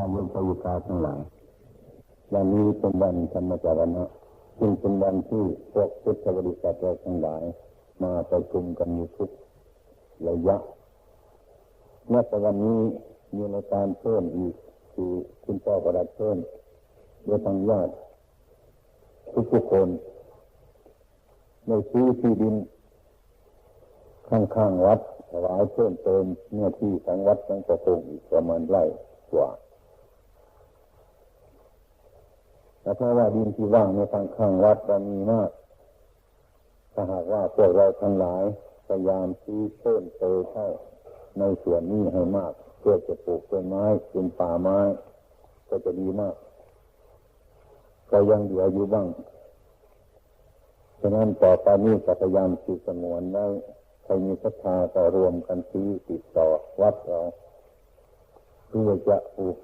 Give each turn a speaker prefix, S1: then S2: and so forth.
S1: าโยมกวิกาทั้งหลายวันนี้เป็นวันธรรมจารณะจึงเป็นวันที่พวกพุทธบริษัทเราทั้งหลาย มาประชุมกันอยู่ทุกระยะเมื่อวันนี้มีรายการเพิ่มอีกคือคุณพ่อประดับเพิ่มด้วยทางญาติทุกทุกคนในซื้อที่ดิน ข้างๆวัดถวายเพิ่มเติมเนื้อที่ทั้งวัดทั้งประพงอีกประมาณไร่กว่า แต่ถ้าะว่าดินที่ว่างในทางข้างวัดมันมีมากถ้าหากว่าพวกเราทั้งหลายพยายามซื้อเพิ่มเติมเข้าในส่วนนี้ให้มาก เพื่อจะปลูกต้นไม้เป็นป่าไม้ ก็จะดีมาก ก็ยังเหลืออยู่บ้างฉะนั้นต่อไปนี้จะพยายามสืบสงวนไว้ใครมีศรัทธาก็รวมกันซื้อติดต่อวัดเราเพื่อจะปลูก